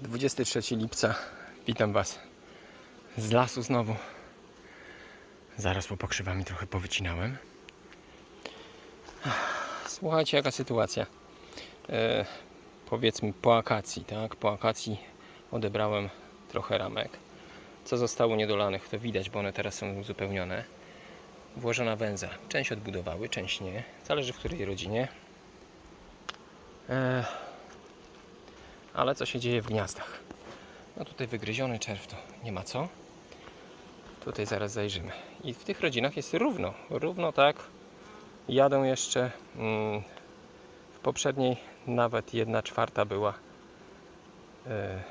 23 lipca. Witam Was z lasu znowu. Zaraz po pokrzywami trochę powycinałem. Słuchajcie, jaka sytuacja. E, powiedzmy po akacji, tak? Po akacji odebrałem trochę ramek. Co zostało niedolanych, to widać, bo one teraz są uzupełnione. Włożona węza. Część odbudowały, część nie. Zależy w której rodzinie. E, ale co się dzieje w gniazdach? No tutaj wygryziony czerw to nie ma co. Tutaj zaraz zajrzymy. I w tych rodzinach jest równo. Równo tak. Jadą jeszcze. Mm, w poprzedniej nawet jedna czwarta była e,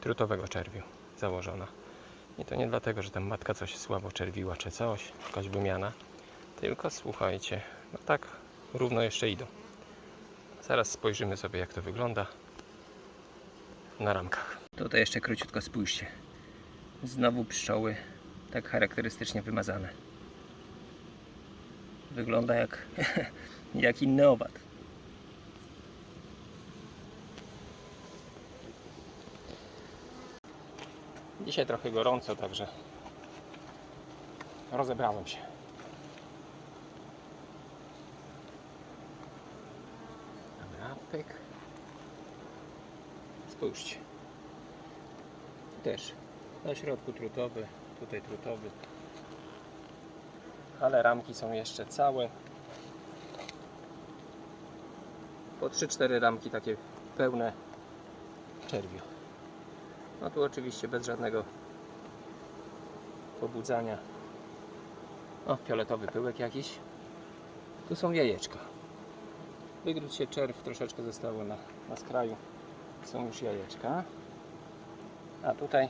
trutowego czerwiu założona. I to nie dlatego, że tam matka coś słabo czerwiła czy coś, jakaś wymiana. Tylko słuchajcie, no tak równo jeszcze idą. Zaraz spojrzymy sobie jak to wygląda na ramkach. Tutaj jeszcze króciutko spójrzcie. Znowu pszczoły tak charakterystycznie wymazane. Wygląda jak, jak inny owad. Dzisiaj trochę gorąco, także rozebrałem się. Dobra, pyk. Spójrzcie. Też na środku trutowy, tutaj trutowy. Ale ramki są jeszcze całe. Po 3-4 ramki takie pełne czerwiu. No tu oczywiście bez żadnego pobudzania. O, fioletowy pyłek jakiś. Tu są jajeczka. Wygródł się czerw, troszeczkę zostało na, na skraju. Są już jajeczka. A tutaj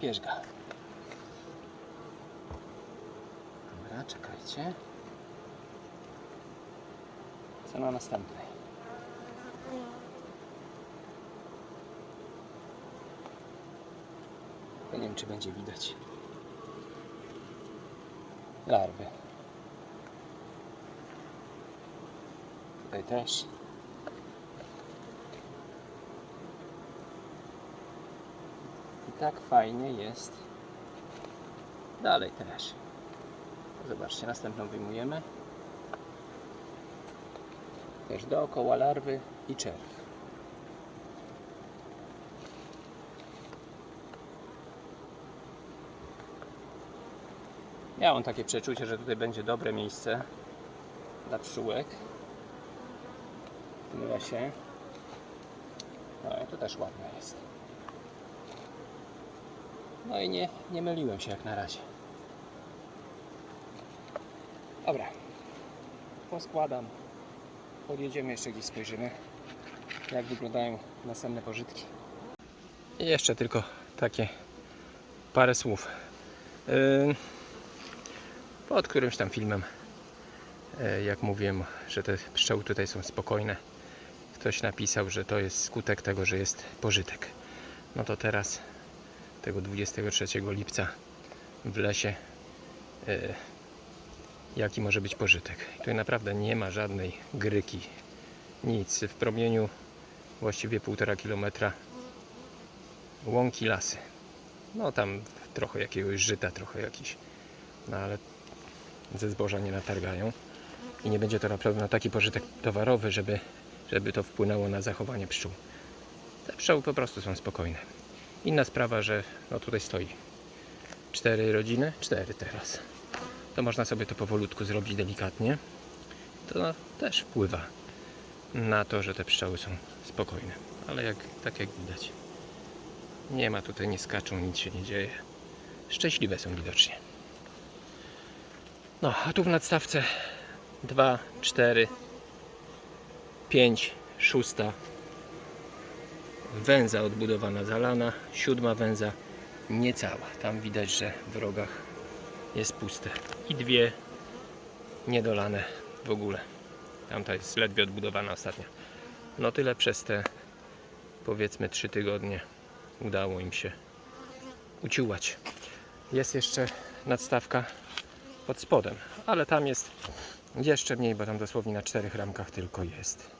pierzga. Dobra, czekajcie. Co na następnej? Nie wiem, czy będzie widać. Larwy. Tutaj też. Tak fajnie jest. Dalej też. Zobaczcie, następną wyjmujemy. Też dookoła larwy i czerw. Mam takie przeczucie, że tutaj będzie dobre miejsce dla pszczółek w tym lesie. No i to też ładne jest. No i nie, nie myliłem się jak na razie. Dobra. Poskładam. Podjedziemy jeszcze gdzieś spojrzymy jak wyglądają następne pożytki. I jeszcze tylko takie parę słów. Yy, pod którymś tam filmem, e, jak mówiłem, że te pszczoły tutaj są spokojne, ktoś napisał, że to jest skutek tego, że jest pożytek. No to teraz, tego 23 lipca w lesie, e, jaki może być pożytek. Tutaj naprawdę nie ma żadnej gryki, nic. W promieniu właściwie półtora kilometra łąki lasy. No tam trochę jakiegoś żyta, trochę jakiś. No ale ze zboża nie natargają i nie będzie to na taki pożytek towarowy, żeby, żeby to wpłynęło na zachowanie pszczół. Te pszczoły po prostu są spokojne. Inna sprawa, że no tutaj stoi cztery rodziny, cztery teraz. To można sobie to powolutku zrobić delikatnie. To też wpływa na to, że te pszczoły są spokojne. Ale jak, tak jak widać, nie ma tutaj, nie skaczą, nic się nie dzieje. Szczęśliwe są widocznie. No, a tu w nadstawce 2, 4, 5, 6 węza odbudowana, zalana, siódma węza niecała. Tam widać, że w rogach jest puste. I dwie niedolane w ogóle. Tamta jest ledwie odbudowana ostatnia. No tyle przez te powiedzmy 3 tygodnie udało im się uciułać. Jest jeszcze nadstawka pod spodem, ale tam jest jeszcze mniej, bo tam dosłownie na czterech ramkach tylko jest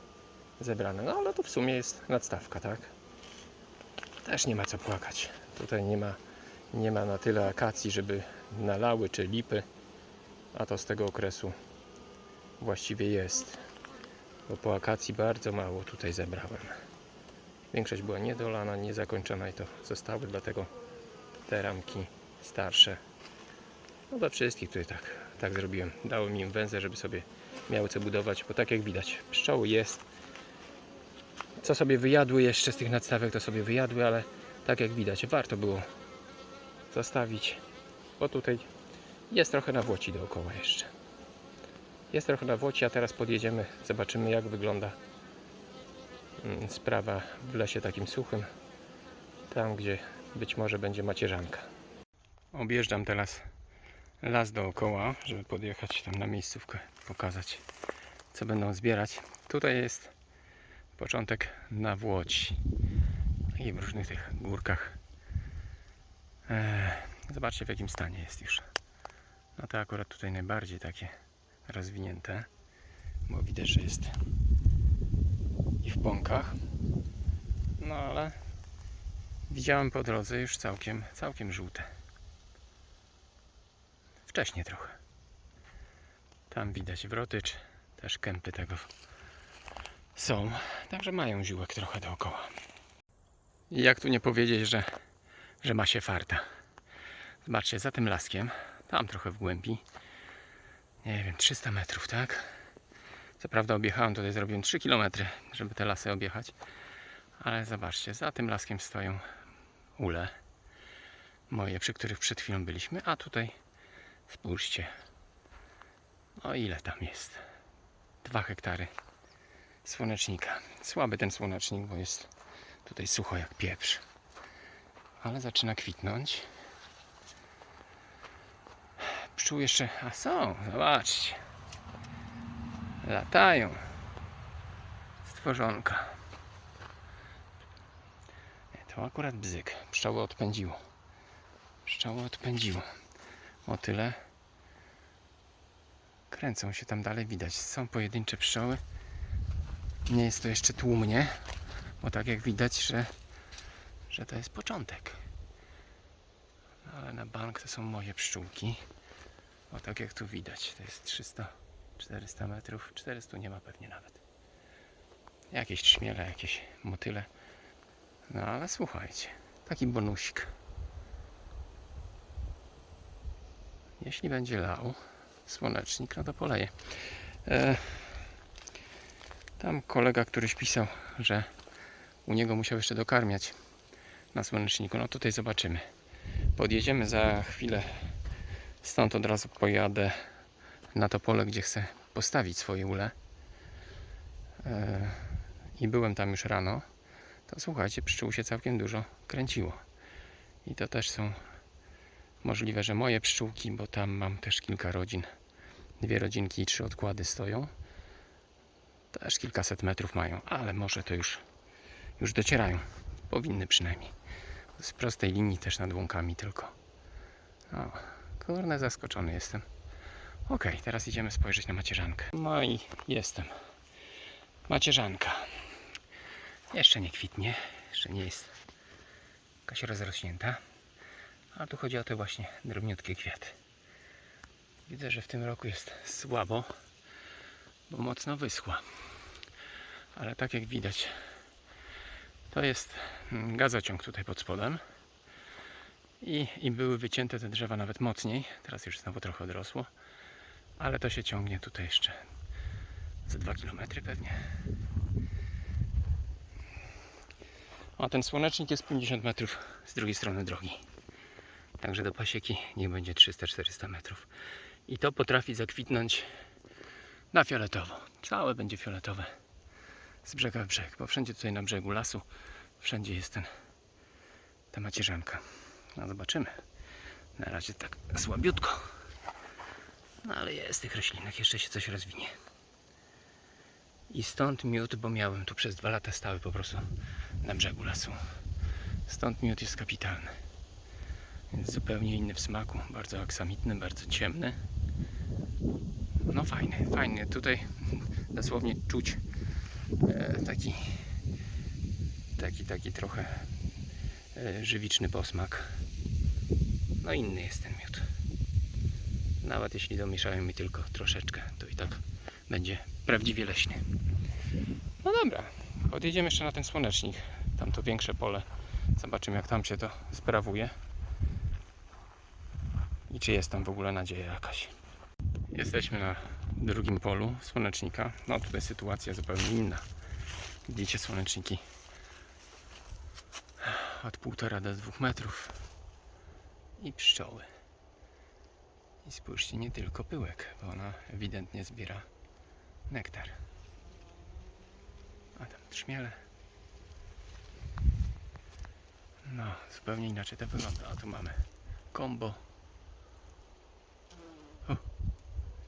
zebrane. No ale to w sumie jest nadstawka, tak? Też nie ma co płakać. Tutaj nie ma, nie ma na tyle akacji, żeby nalały czy lipy, a to z tego okresu właściwie jest. Bo po akacji bardzo mało tutaj zebrałem. Większość była niedolana, niezakończona i to zostały, dlatego te ramki starsze. No dla wszystkich tutaj tak, tak zrobiłem. Dałem im węzę, żeby sobie miały co budować, bo tak jak widać, pszczoły jest. Co sobie wyjadły jeszcze z tych nadstawek, to sobie wyjadły, ale tak jak widać, warto było zostawić, bo tutaj jest trochę nawłoci dookoła jeszcze. Jest trochę nawłoci, a teraz podjedziemy, zobaczymy jak wygląda mm, sprawa w lesie takim suchym, tam gdzie być może będzie macierzanka. Objeżdżam teraz las dookoła, żeby podjechać tam na miejscówkę, pokazać co będą zbierać. Tutaj jest początek nawłoci i w różnych tych górkach. Eee, zobaczcie w jakim stanie jest już. No to akurat tutaj najbardziej takie rozwinięte, bo widać, że jest i w pąkach. No ale widziałem po drodze już całkiem, całkiem żółte. Wcześniej trochę. Tam widać wrotycz, też kępy tego są. Także mają ziółek trochę dookoła. I jak tu nie powiedzieć, że, że ma się farta. Zobaczcie, za tym laskiem, tam trochę w głębi, nie wiem, 300 metrów, tak? Co prawda objechałem tutaj, zrobiłem 3 km, żeby te lasy objechać. Ale zobaczcie, za tym laskiem stoją ule moje, przy których przed chwilą byliśmy, a tutaj spójrzcie, o ile tam jest. 2 hektary słonecznika. Słaby ten słonecznik, bo jest tutaj sucho jak pieprz. Ale zaczyna kwitnąć. Pszczół jeszcze, a są, zobaczcie. Latają. Stworzonka. To akurat bzyk. Pszczoły odpędziło. Pszczoły odpędziło. Motyle kręcą się tam dalej, widać. Są pojedyncze pszczoły. Nie jest to jeszcze tłumnie, bo tak jak widać, że, że to jest początek. No, ale na bank to są moje pszczółki. O tak jak tu widać, to jest 300-400 metrów. 400 nie ma pewnie nawet. Jakieś trzmiele, jakieś motyle. No ale słuchajcie, taki bonusik. Jeśli będzie lał słonecznik, no to poleje. Tam kolega któryś pisał, że u niego musiał jeszcze dokarmiać na słoneczniku. No tutaj zobaczymy. Podjedziemy za chwilę. Stąd od razu pojadę na to pole, gdzie chcę postawić swoje ule. E, I byłem tam już rano. To słuchajcie, pszczół się całkiem dużo kręciło. I to też są możliwe, że moje pszczółki, bo tam mam też kilka rodzin. Dwie rodzinki i trzy odkłady stoją. Też kilkaset metrów mają, ale może to już, już docierają. Powinny przynajmniej. Z prostej linii też nad łąkami tylko. O, kurna, zaskoczony jestem. Ok, teraz idziemy spojrzeć na macierzankę. No i jestem. Macierzanka. Jeszcze nie kwitnie, jeszcze nie jest jakaś rozrośnięta. A tu chodzi o te właśnie drobniutkie kwiaty. Widzę, że w tym roku jest słabo, bo mocno wyschła. Ale tak jak widać, to jest gazociąg tutaj pod spodem. I, I były wycięte te drzewa nawet mocniej. Teraz już znowu trochę odrosło. Ale to się ciągnie tutaj jeszcze za 2 km pewnie. A ten słonecznik jest 50 metrów z drugiej strony drogi. Także do pasieki niech będzie 300-400 metrów. I to potrafi zakwitnąć na fioletowo. Całe będzie fioletowe. Z brzega w brzeg, bo wszędzie tutaj na brzegu lasu, wszędzie jest ten, ta macierzanka. No zobaczymy. Na razie tak słabiutko. No ale jest tych roślinek, jeszcze się coś rozwinie. I stąd miód, bo miałem tu przez dwa lata stały po prostu na brzegu lasu. Stąd miód jest kapitalny. Jest zupełnie inny w smaku, bardzo aksamitny, bardzo ciemny. No fajny, fajny. Tutaj dosłownie czuć taki, taki, taki trochę e, żywiczny posmak. No inny jest ten miód. Nawet jeśli domieszają mi tylko troszeczkę, to i tak będzie prawdziwie leśny. No dobra, odjedziemy jeszcze na ten słonecznik. Tam to większe pole. Zobaczymy jak tam się to sprawuje. I czy jest tam w ogóle nadzieja jakaś. Jesteśmy na drugim polu słonecznika. No tutaj sytuacja zupełnie inna. Widzicie słoneczniki od półtora do dwóch metrów i pszczoły. I spójrzcie, nie tylko pyłek, bo ona ewidentnie zbiera nektar. A tam trzmiele. No, zupełnie inaczej to wygląda. A tu mamy kombo. O,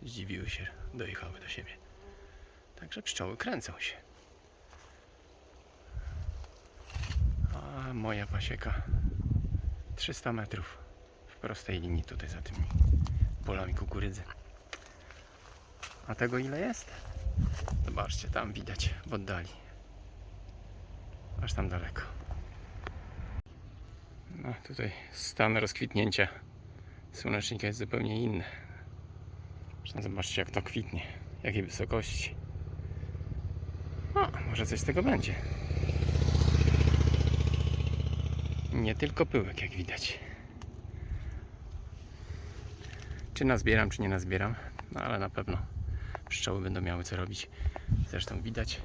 zdziwiły się, dojechały do siebie. Także pszczoły kręcą się. A moja pasieka 300 metrów w prostej linii tutaj za tymi polami kukurydzy. A tego ile jest? Zobaczcie, tam widać w oddali. Aż tam daleko. No tutaj stan rozkwitnięcia słonecznika jest zupełnie inny. Zobaczcie jak to kwitnie, jakiej wysokości. O, może coś z tego będzie. Nie tylko pyłek, jak widać. Czy nazbieram, czy nie nazbieram, no ale na pewno pszczoły będą miały co robić. Zresztą widać,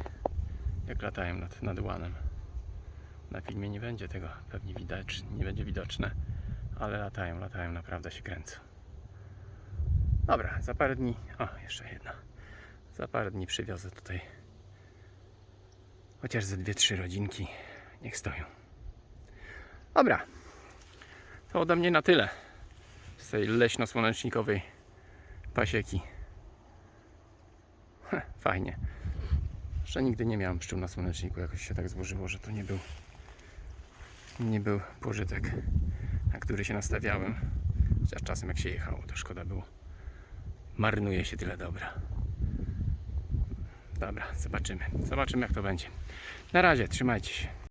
jak latają nad, nad łanem. Na filmie nie będzie tego pewnie widać, nie będzie widoczne, ale latają, latają, naprawdę się kręcą. Dobra, za parę dni, o jeszcze jedna, za parę dni przywiozę tutaj chociaż ze dwie, trzy rodzinki, niech stoją. Dobra, to ode mnie na tyle z tej leśno-słonecznikowej pasieki. Heh, Fajnie. Jeszcze nigdy nie miałem pszczół na słoneczniku. Jakoś się tak złożyło, że to nie był nie był pożytek, na który się nastawiałem. Chociaż czasem jak się jechało, to szkoda było. Marnuje się tyle dobra. Dobra, zobaczymy. Zobaczymy jak to będzie. Na razie, trzymajcie się.